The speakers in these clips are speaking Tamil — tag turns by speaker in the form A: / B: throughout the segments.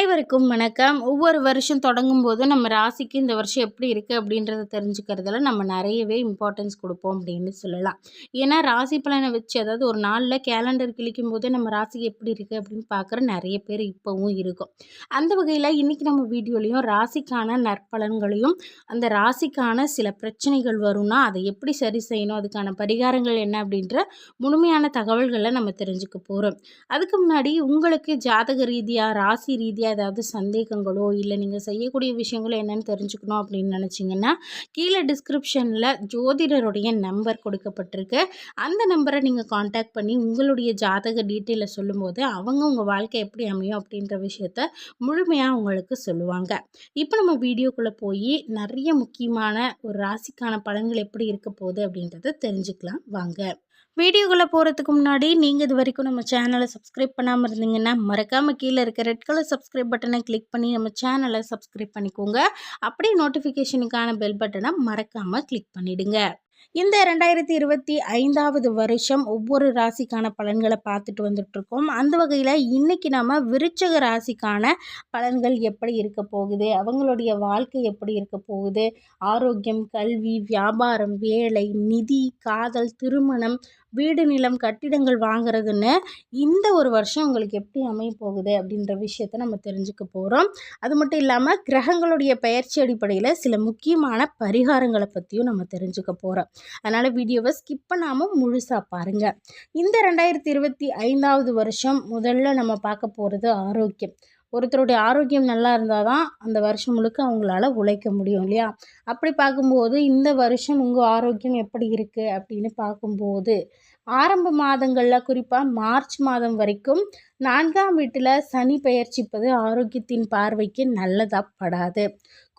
A: அனைவருக்கும் வணக்கம். ஒவ்வொரு வருஷம் தொடங்கும் போது நம்ம ராசிக்கு இந்த வருஷம் எப்படி இருக்குது அப்படின்றத தெரிஞ்சுக்கிறதுல நம்ம நிறையவே இம்பார்ட்டன்ஸ் கொடுப்போம் அப்படின்னு சொல்லலாம். ஏன்னா ராசி பலனை வச்சு அதாவது ஒரு நாளில் கேலண்டர் கிழிக்கும் போது நம்ம ராசி எப்படி இருக்குது அப்படின்னு பார்க்குற நிறைய பேர் இப்போவும் இருக்கும். அந்த வகையில் இன்றைக்கி நம்ம வீடியோலையும் ராசிக்கான நற்பலன்களையும் அந்த ராசிக்கான சில பிரச்சனைகள் வரும்னா அதை எப்படி சரி செய்யணும் அதுக்கான பரிகாரங்கள் என்ன அப்படின்ற முழுமையான தகவல்களை நம்ம தெரிஞ்சுக்க போகிறோம் அதுக்கு முன்னாடி உங்களுக்கு ஜாதக ரீதியாக ராசி ரீதியாக ஏதாவது சந்தேகங்களோ இல்லை நீங்கள் செய்யக்கூடிய விஷயங்களோ என்னென்னு தெரிஞ்சுக்கணும் அப்படின்னு நினச்சிங்கன்னா கீழே டிஸ்கிரிப்ஷனில் ஜோதிடருடைய நம்பர் கொடுக்கப்பட்டிருக்கு. அந்த நம்பரை நீங்கள் காண்டாக்ட் பண்ணி உங்களுடைய ஜாதக டீட்டெயிலை சொல்லும்போது அவங்க உங்கள் வாழ்க்கை எப்படி அமையும் அப்படின்ற விஷயத்த முழுமையாக உங்களுக்கு சொல்லுவாங்க. இப்போ நம்ம வீடியோக்குள்ளே போய் நிறைய முக்கியமான ஒரு ராசிக்கான பலன்கள் எப்படி இருக்க போகுது அப்படின்றத தெரிஞ்சுக்கலாம். வாங்க. வீடியோக்குள்ளே போகிறதுக்கு முன்னாடி நீங்கள் இது வரைக்கும் நம்ம சேனலை சப்ஸ்கிரைப் பண்ணாமல் இருந்தீங்கன்னா மறக்காமல் கீழே இருக்க ரெட் கலர் சப்ஸ்கிரைப் பட்டனை கிளிக் பண்ணி நம்ம சேனலை சப்ஸ்கிரைப் பண்ணிக்கோங்க. அப்படியே நோட்டிஃபிகேஷனுக்கான பெல் பட்டனை மறக்காமல் கிளிக் பண்ணிவிடுங்க இந்த ரெண்டாயிரத்தி இருபத்தி ஐந்தாவது வருஷம் ஒவ்வொரு ராசிக்கான பலன்களை பார்த்துட்டு வந்துட்ருக்கோம் அந்த வகையில் இன்றைக்கி நம்ம விருச்சக ராசிக்கான பலன்கள் எப்படி இருக்க போகுது? அவங்களுடைய வாழ்க்கை எப்படி இருக்க போகுது? ஆரோக்கியம் கல்வி வியாபாரம் வேலை நிதி காதல் திருமணம் வீடு நிலம் கட்டிடங்கள் வாங்குறதுன்னு இந்த ஒரு வருஷம் உங்களுக்கு எப்படி அமைய போகுது அப்படின்ற விஷயத்த நம்ம தெரிஞ்சுக்க போகிறோம் அது மட்டும் இல்லாமல் கிரகங்களுடைய பயிற்சி அடிப்படையில் சில முக்கியமான பரிகாரங்களை பற்றியும் நம்ம தெரிஞ்சுக்க போகிறோம் அதனால் வீடியோவை ஸ்கிப் பண்ணாமல் முழுசாக பாருங்கள் இந்த ரெண்டாயிரத்தி இருபத்தி ஐந்தாவது வருஷம் முதல்ல நம்ம பார்க்க போகிறது ஆரோக்கியம். ஒருத்தருடைய ஆரோக்கியம் நல்லா இருந்தால் தான் அந்த வருஷம் முழுக்க அவங்களால உழைக்க முடியும் இல்லையா? அப்படி பார்க்கும்போது இந்த வருஷம் உங்கள் ஆரோக்கியம் எப்படி இருக்குது அப்படின்னு பார்க்கும்போது ஆரம்ப மாதங்களில் குறிப்பாக மார்ச் மாதம் வரைக்கும் நான்காம் வீட்டில் சனி பெயர்ச்சிப்பது ஆரோக்கியத்தின் பார்வைக்கு நல்லதாக படாது.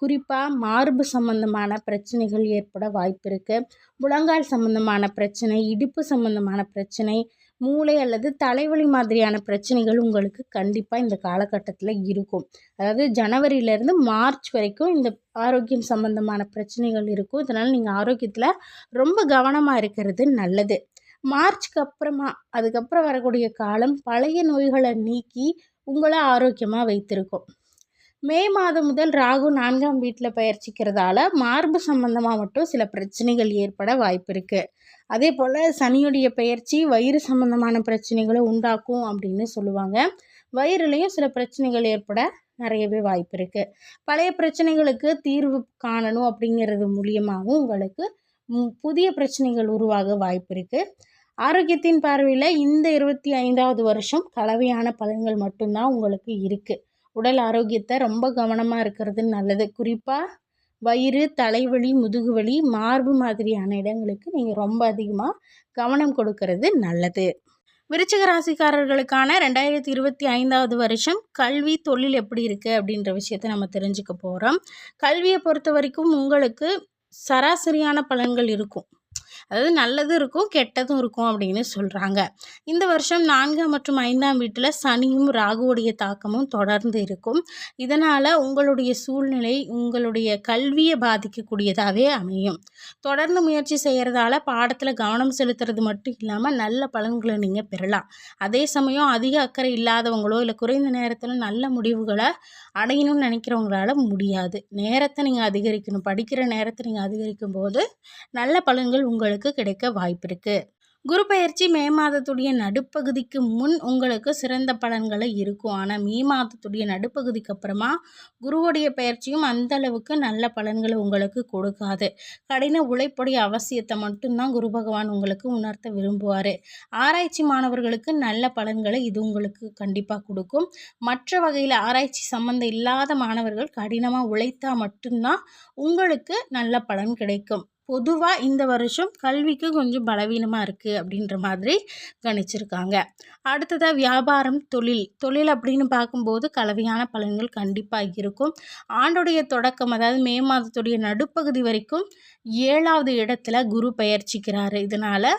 A: குறிப்பாக மார்பு சம்பந்தமான பிரச்சனைகள் ஏற்பட வாய்ப்பு இருக்குது முழங்கால் சம்பந்தமான பிரச்சனை இடுப்பு சம்பந்தமான பிரச்சனை மூளை அல்லது தலைவலி மாதிரியான பிரச்சனைகள் உங்களுக்கு கண்டிப்பாக இந்த காலகட்டத்தில் இருக்கும். அதாவது ஜனவரியிலேருந்து மார்ச் வரைக்கும் இந்த ஆரோக்கியம் சம்மந்தமான பிரச்சனைகள் இருக்கும். இதனால் நீங்கள் ஆரோக்கியத்தில் ரொம்ப கவனமாக இருக்கிறது நல்லது. மார்ச்க்கு அப்புறமா அதுக்கப்புறம் வரக்கூடிய காலம் பழைய நோய்களை நீக்கி உங்களை ஆரோக்கியமாக வைத்திருக்கும். மே மாதம் முதல் ராகு நான்காம் வீட்டில் பயிற்சிக்கிறதால மார்பு சம்பந்தமாக மட்டும் சில பிரச்சனைகள் ஏற்பட வாய்ப்பு இருக்குது அதே போல் சனியுடைய பயிற்சி வயிறு சம்பந்தமான பிரச்சனைகளை உண்டாக்கும் அப்படின்னு சொல்லுவாங்க. வயிறுலேயும் சில பிரச்சனைகள் ஏற்பட நிறையவே வாய்ப்பு இருக்குது பழைய பிரச்சனைகளுக்கு தீர்வு காணணும் அப்படிங்கிறது மூலியமாகவும் உங்களுக்கு புதிய பிரச்சனைகள் உருவாக வாய்ப்பு இருக்குது ஆரோக்கியத்தின் பார்வையில் இந்த இருபத்தி ஐந்தாவது வருஷம் கலவையான பலன்கள் மட்டும்தான் உங்களுக்கு இருக்குது உடல் ஆரோக்கியத்தை ரொம்ப கவனமாக இருக்கிறது நல்லது. குறிப்பாக வயிறு தலைவலி முதுகுவலி மார்பு மாதிரியான இடங்களுக்கு நீங்கள் ரொம்ப அதிகமாக கவனம் கொடுக்கறது நல்லது. விருச்சிக ராசிக்காரர்களுக்கான ரெண்டாயிரத்தி இருபத்தி ஐந்தாவது வருஷம் கல்வி தொழில் எப்படி இருக்குது அப்படின்ற விஷயத்த நம்ம தெரிஞ்சுக்க போகிறோம் கல்வியை பொறுத்த வரைக்கும் உங்களுக்கு சராசரியான பலன்கள் இருக்கும். அதாவது நல்லதும் இருக்கும் கெட்டதும் இருக்கும் அப்படின்னு சொல்கிறாங்க இந்த வருஷம் நான்காம் மற்றும் ஐந்தாம் வீட்டில் சனியும் ராகுவுடைய தாக்கமும் தொடர்ந்து இருக்கும். இதனால் உங்களுடைய சூழ்நிலை உங்களுடைய கல்வியை பாதிக்கக்கூடியதாகவே அமையும். தொடர்ந்து முயற்சி செய்கிறதால பாடத்தில் கவனம் செலுத்துறது மட்டும் இல்லாமல் நல்ல பலன்களை நீங்கள் பெறலாம். அதே சமயம் அதிக அக்கறை இல்லாதவங்களோ இல்லை குறைந்த நேரத்தில் நல்ல முடிவுகளை அடையணும்னு நினைக்கிறவங்களால முடியாது. நேரத்தை நீங்கள் அதிகரிக்கணும். படிக்கிற நேரத்தை நீங்கள் அதிகரிக்கும் போது நல்ல பலன்கள் உங்கள் உங்களுக்கு கிடைக்க வாய்ப்பிருக்கு குரு பயிற்சி மே மாதத்துடைய நடுப்பகுதிக்கு முன் உங்களுக்கு சிறந்த பலன்களை இருக்கும். ஆனால் மே மாதத்துடைய நடுப்பகுதிக்கு அப்புறமா குருவுடைய பயிற்சியும் அந்த அளவுக்கு நல்ல பலன்களை உங்களுக்கு கொடுக்காது. கடின உழைப்புடைய அவசியத்தை மட்டும்தான் குரு பகவான் உங்களுக்கு உணர்த்த விரும்புவார். ஆராய்ச்சி மாணவர்களுக்கு நல்ல பலன்களை இது உங்களுக்கு கண்டிப்பாக கொடுக்கும். மற்ற வகையில் ஆராய்ச்சி சம்மந்தம் இல்லாத மாணவர்கள் கடினமாக உழைத்தா மட்டும்தான் உங்களுக்கு நல்ல பலன் கிடைக்கும். பொதுவாக இந்த வருஷம் கல்விக்கு கொஞ்சம் பலவீனமாக இருக்குது அப்படின்ற மாதிரி கணிச்சிருக்காங்க. அடுத்ததாக வியாபாரம் தொழில். தொழில் அப்படின்னு பார்க்கும்போது கலவையான பலன்கள் கண்டிப்பாக இருக்கும். ஆண்டுடைய தொடக்கம் அதாவது மே மாதத்துடைய நடுப்பகுதி வரைக்கும் ஏழாவது இடத்துல குரு பயிற்சிக்கிறாரு இதனால்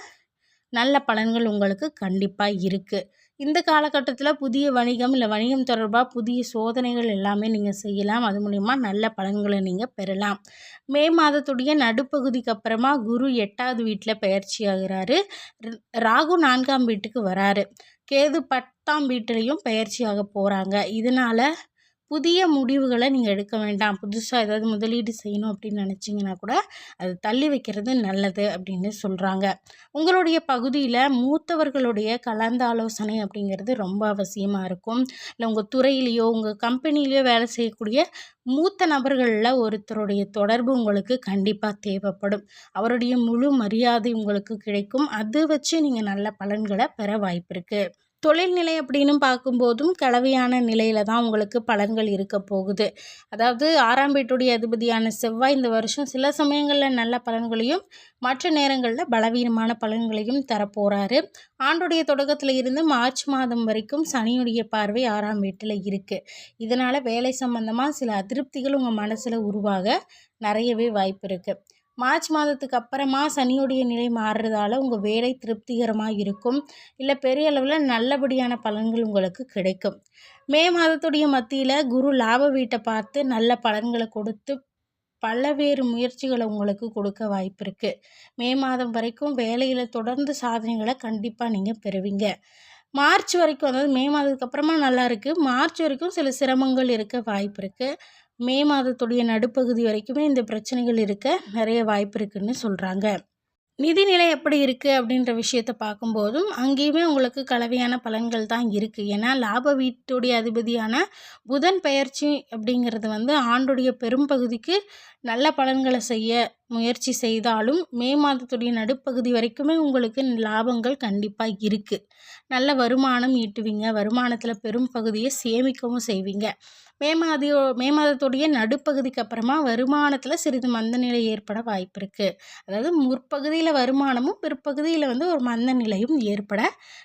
A: நல்ல பலன்கள் உங்களுக்கு கண்டிப்பாக இருக்குது இந்த காலகட்டத்தில் புதிய வணிகம் இல்லை வணிகம் தொடர்பாக புதிய சோதனைகள் எல்லாமே நீங்கள் செய்யலாம். அது மூலிமா நல்ல பலன்களை நீங்கள் பெறலாம். மே மாதத்துடைய நடுப்பகுதிக்கு அப்புறமா குரு எட்டாவது வீட்டில் பயிற்சி ஆகிறாரு. ராகு நான்காம் வீட்டுக்கு வராரு. கேது பத்தாம் வீட்டிலையும் பயிற்சியாக போகிறாங்க இதனால் புதிய முடிவுகளை நீங்கள் எடுக்க வேண்டாம். புதுசாக ஏதாவது முதலீடு செய்யணும் அப்படின்னு நினச்சிங்கன்னா கூட அது தள்ளி வைக்கிறது நல்லது அப்படின்னு சொல்கிறாங்க உங்களுடைய பகுதியில் மூத்தவர்களுடைய கலந்த ஆலோசனை அப்படிங்கிறது ரொம்ப அவசியமாக இருக்கும். இல்லை உங்கள் துறையிலையோ உங்கள் கம்பெனிலேயோ வேலை செய்யக்கூடிய மூத்த நபர்களில் ஒருத்தருடைய தொடர்பு உங்களுக்கு கண்டிப்பாக தேவைப்படும். அவருடைய முழு மரியாதை உங்களுக்கு கிடைக்கும். அது வச்சு நீங்கள் நல்ல பலன்களை பெற வாய்ப்பு இருக்குது தொழில்நிலை அப்படின்னு பார்க்கும்போதும் கலவையான நிலையில் தான் உங்களுக்கு பலன்கள் இருக்க போகுது. அதாவது ஆறாம் வீட்டுடைய அதிபதியான செவ்வாய் இந்த வருஷம் சில சமயங்களில் நல்ல பலன்களையும் மற்ற நேரங்களில் பலவீனமான பலன்களையும் தரப்போகிறாரு ஆண்டுடைய தொடக்கத்தில் இருந்து மார்ச் மாதம் வரைக்கும் சனியுடைய பார்வை ஆறாம் வீட்டில் இருக்குது இதனால் வேலை சம்பந்தமாக சில அதிருப்திகள் உங்கள் மனசில் உருவாக நிறையவே வாய்ப்பு இருக்குது மார்ச் மாதத்துக்கு அப்புறமா சனியுடைய நிலை மாறுறதால உங்கள் வேலை திருப்திகரமாக இருக்கும். இல்லை பெரிய அளவில் நல்லபடியான பலன்கள் உங்களுக்கு கிடைக்கும். மே மாதத்துடைய மத்தியில் குரு லாப வீட்டை பார்த்து நல்ல பலன்களை கொடுத்து பல்வேறு முயற்சிகளை உங்களுக்கு கொடுக்க வாய்ப்பு இருக்குது மே மாதம் வரைக்கும் வேலையில் தொடர்ந்து சாதனைகளை கண்டிப்பாக நீங்கள் பெறுவீங்க. மார்ச் வரைக்கும் அதாவது மே மாதத்துக்கு அப்புறமா நல்லா இருக்குது மார்ச் வரைக்கும் சில சிரமங்கள் இருக்க வாய்ப்பு இருக்குது மே மாதத்துடைய நடுப்பகுதி வரைக்குமே இந்த பிரச்சனைகள் இருக்க நிறைய வாய்ப்பு இருக்குதுன்னு சொல்கிறாங்க நிதிநிலை எப்படி இருக்குது அப்படின்ற விஷயத்தை பார்க்கும்போதும் அங்கேயுமே உங்களுக்கு கலவையான பலன்கள் தான் இருக்குது ஏன்னா லாப வீட்டுடைய அதிபதியான புதன் பெயர்ச்சி அப்படிங்கிறது வந்து ஆண்டுடைய பெரும்பகுதிக்கு நல்ல பலன்களை செய்ய முயற்சி செய்தாலும் மே மாதத்துடைய நடுப்பகுதி வரைக்குமே உங்களுக்கு லாபங்கள் கண்டிப்பாக இருக்குது நல்ல வருமானம் ஈட்டுவீங்க. வருமானத்தில் பெரும் பகுதியை சேமிக்கவும் செய்வீங்க. மே மாதியோ மே மாதத்துடைய நடுப்பகுதிக்கு அப்புறமா வருமானத்தில் சிறிது மந்த நிலை ஏற்பட வாய்ப்பு இருக்குது அதாவது முற்பகுதியில் வருமானமும் பிற்பகுதியில் வந்து ஒரு மந்த நிலையும் ஏற்பட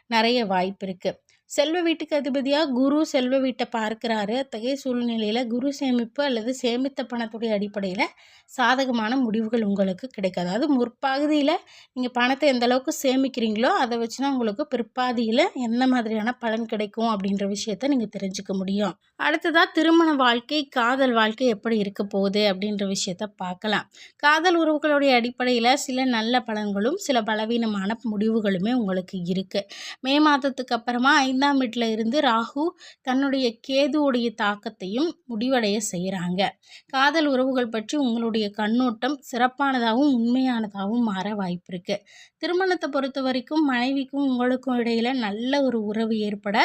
A: நிறைய வாய்ப்பு இருக்குது செல்வ வீட்டுக்கு அதிபதியாக குரு செல்வ வீட்டை பார்க்குறாரு. அத்தகைய சூழ்நிலையில் குரு சேமிப்பு அல்லது சேமித்த பணத்துடைய அடிப்படையில் சாதகமான முடிவுகள் உங்களுக்கு கிடைக்கும். அதாவது முற்பகுதியில் நீங்கள் பணத்தை எந்த அளவுக்கு சேமிக்கிறீங்களோ அதை வச்சு தான் உங்களுக்கு பிற்பாதியில் எந்த மாதிரியான பலன் கிடைக்கும் அப்படின்ற விஷயத்த நீங்கள் தெரிஞ்சுக்க முடியும். அடுத்ததாக திருமண வாழ்க்கை காதல் வாழ்க்கை எப்படி இருக்க போகுது அப்படின்ற விஷயத்த பார்க்கலாம். காதல் உறவுகளுடைய அடிப்படையில் சில நல்ல பலன்களும் சில பலவீனமான முடிவுகளுமே உங்களுக்கு இருக்குது மே மாதத்துக்கு அப்புறமா ஐந்தாம் வீட்டில் இருந்து ராகு தன்னுடைய கேதுவுடைய தாக்கத்தையும் முடிவடைய செய்கிறாங்க காதல் உறவுகள் பற்றி உங்களுடைய கண்ணோட்டம் சிறப்பானதாகவும் உண்மையானதாகவும் மாற வாய்ப்பு இருக்குது திருமணத்தை பொறுத்த வரைக்கும் மனைவிக்கும் உங்களுக்கும் இடையில் நல்ல ஒரு உறவு ஏற்பட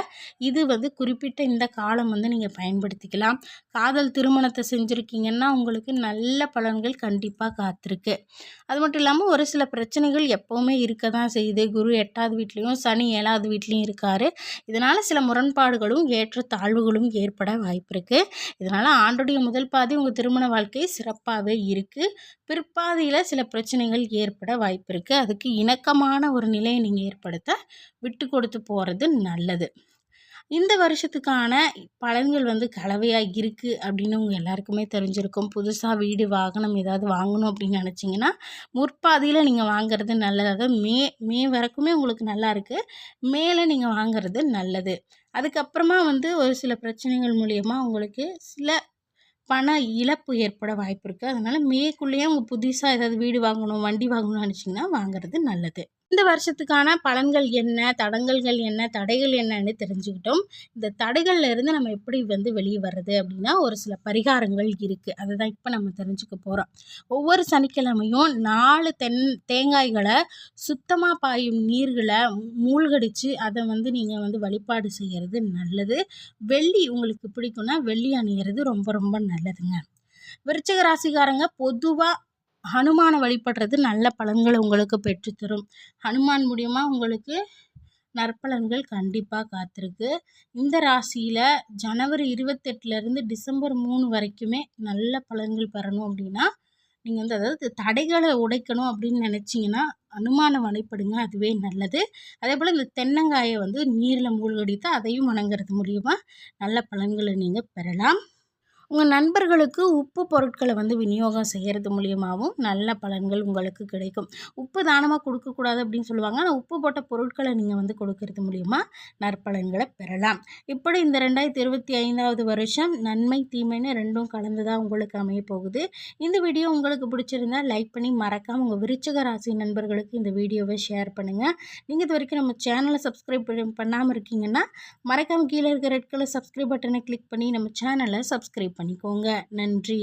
A: இது வந்து குறிப்பிட்ட இந்த காலம் வந்து நீங்கள் பயன்படுத்திக்கலாம். காதல் திருமணத்தை செஞ்சுருக்கீங்கன்னா உங்களுக்கு நல்ல பலன்கள் கண்டிப்பாக காத்திருக்கு. அது மட்டும் இல்லாமல் ஒரு சில பிரச்சனைகள் எப்போவுமே இருக்க தான் செய்யுது. குரு எட்டாவது வீட்லேயும் சனி ஏழாவது வீட்லேயும் இருக்கார். இதனால் சில முரண்பாடுகளும் ஏற்ற தாழ்வுகளும் ஏற்பட வாய்ப்பு இருக்குது இதனால் ஆண்டுடைய முதல் பாதி உங்கள் திருமண வாழ்க்கை சிறப்பாகவே இருக்குது பிற்பாதியில் சில பிரச்சனைகள் ஏற்பட வாய்ப்பு இருக்குது அதுக்கு இணக்கமான ஒரு நிலையை நீங்கள் ஏற்படுத்த விட்டு கொடுத்து போகிறது நல்லது. இந்த வருஷத்துக்கான பலன்கள் வந்து கலவையாக இருக்குது அப்படின்னு உங்கள் எல்லாருக்குமே தெரிஞ்சிருக்கும். புதுசாக வீடு வாகனம் ஏதாவது வாங்கணும் அப்படின்னு நினச்சிங்கன்னா முற்பாதியில் நீங்கள் வாங்குறது நல்லது. அதாவது மே மே வரைக்குமே உங்களுக்கு நல்லா இருக்குது மேலே நீங்கள் வாங்குறது நல்லது. அதுக்கப்புறமா வந்து ஒரு சில பிரச்சனைகள் மூலயமா உங்களுக்கு சில பண இழப்பு ஏற்பட வாய்ப்பு இருக்குது அதனால் மேக்குள்ளேயே அவங்க புதுசாக ஏதாவது வீடு வாங்கணும் வண்டி வாங்கணும்னு நினச்சிங்கன்னா வாங்குறது நல்லது. இந்த வருஷத்துக்கான பலன்கள் என்ன தடங்கல்கள் என்ன தடைகள் என்னன்னு தெரிஞ்சுக்கிட்டோம். இந்த தடைகள்ல இருந்து நம்ம எப்படி வந்து வெளியே வர்றது அப்படின்னா ஒரு சில பரிகாரங்கள் இருக்குது அதை தான் இப்போ நம்ம தெரிஞ்சுக்க போகிறோம் ஒவ்வொரு சனிக்கிழமையும் நாலு தென் தேங்காய்களை சுத்தமாக பாயும் நீர்களை மூழ்கடிச்சு அதை வந்து நீங்கள் வந்து வழிபாடு செய்கிறது நல்லது. வெள்ளி உங்களுக்கு பிடிக்கும்னா வெள்ளி அணியிறது ரொம்ப ரொம்ப நல்லதுங்க. விருச்சிக ராசிக்காரங்க பொதுவாக ஹனுமானை வழிபடுறது நல்ல பலன்களை உங்களுக்கு பெற்றுத்தரும். ஹனுமான் மூலியமாக உங்களுக்கு நற்பலன்கள் கண்டிப்பாக காத்திருக்கு. இந்த ராசியில் ஜனவரி இருபத்தெட்டுலேருந்து டிசம்பர் மூணு வரைக்குமே நல்ல பலன்கள் பெறணும் அப்படின்னா நீங்கள் வந்து அதாவது தடைகளை உடைக்கணும் அப்படின்னு நினச்சிங்கன்னா அனுமானம் வழிபடுங்க அதுவே நல்லது. அதே போல் இந்த தென்னங்காயை வந்து நீரில் மூழ்கடித்து அதையும் வணங்குறது மூலியமாக நல்ல பலன்களை நீங்கள் பெறலாம். உங்கள் நண்பர்களுக்கு உப்பு பொருட்களை வந்து விநியோகம் செய்கிறது மூலியமாகவும் நல்ல பலன்கள் உங்களுக்கு கிடைக்கும். உப்பு தானமாக கொடுக்கக்கூடாது அப்படின்னு சொல்லுவாங்க. ஆனால் உப்பு போட்ட பொருட்களை நீங்கள் வந்து கொடுக்கறது மூலிமா நற்பலன்களை பெறலாம். இப்படி இந்த ரெண்டாயிரத்தி இருபத்தி ஐந்தாவது வருஷம் நன்மை தீமைன்னு ரெண்டும் கலந்து தான் உங்களுக்கு அமைய போகுது. இந்த வீடியோ உங்களுக்கு பிடிச்சிருந்தா லைக் பண்ணி மறக்காமல் உங்கள் விருச்சக ராசி நண்பர்களுக்கு இந்த வீடியோவை ஷேர் பண்ணுங்கள் நீங்கள் இது வரைக்கும் நம்ம சேனலை சப்ஸ்கிரைப் பண்ணாமல் இருக்கீங்கன்னா மறக்காமல் கீழே இருக்க ரெட் கலர் சப்ஸ்கிரைப் பட்டனை கிளிக் பண்ணி நம்ம சேனலை சப்ஸ்கிரைப் பண்ணிக்கோங்க. நன்றி.